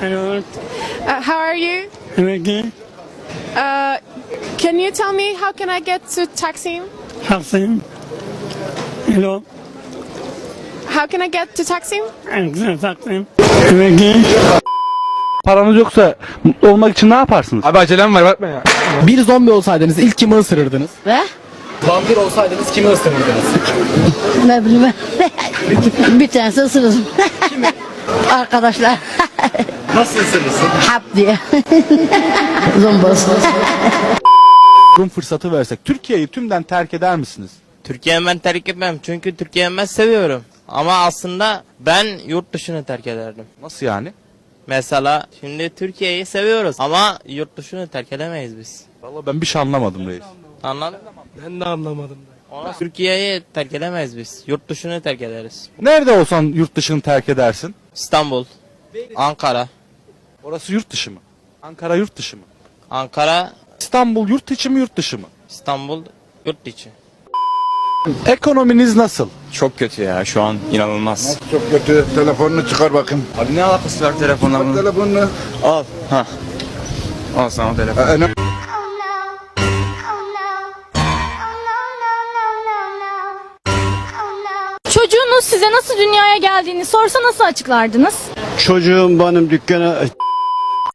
Hello. Uh, how are you? Emekli. Uh, can you tell me how can I get to Taksim? Taksim. Hello. How can I get to Taksim? Taksim. Emekli. Paranız yoksa mutlu olmak için ne yaparsınız? Abi acelem var bakma ya. Bir zombi olsaydınız ilk kimi ısırırdınız? Ve Vampir olsaydınız kimi ısırırdınız? ne bileyim ben. bir tanesi ısırırım. Arkadaşlar Nasıl ısırırsın? hap diye. Zombos. Rum fırsatı versek Türkiye'yi tümden terk eder misiniz? Türkiye'yi ben terk etmem çünkü Türkiye'yi ben seviyorum. Ama aslında ben yurt dışını terk ederdim. Nasıl yani? Mesela şimdi Türkiye'yi seviyoruz ama yurt dışını terk edemeyiz biz. Vallahi ben bir şey anlamadım reis. Anladın mı? Ben de anlamadım. Ona Türkiye'yi terk edemeyiz biz. Yurt dışını terk ederiz. Nerede olsan yurt dışını terk edersin? İstanbul, Ankara, Orası yurt dışı mı? Ankara yurt dışı mı? Ankara, İstanbul yurt içi mi yurt dışı mı? İstanbul, yurt içi. Ekonominiz nasıl? Çok kötü ya şu an inanılmaz. Çok kötü. Telefonunu çıkar bakayım. Abi ne alakası var telefonla Bak bunun? telefonunu. Al. Ha. Al sana telefon. Ee, ne- Oh no. Oh no. Oh no, no, no, no, no. Oh no. Çocuğunuz size nasıl dünyaya geldiğini sorsa nasıl açıklardınız? Çocuğum benim dükkana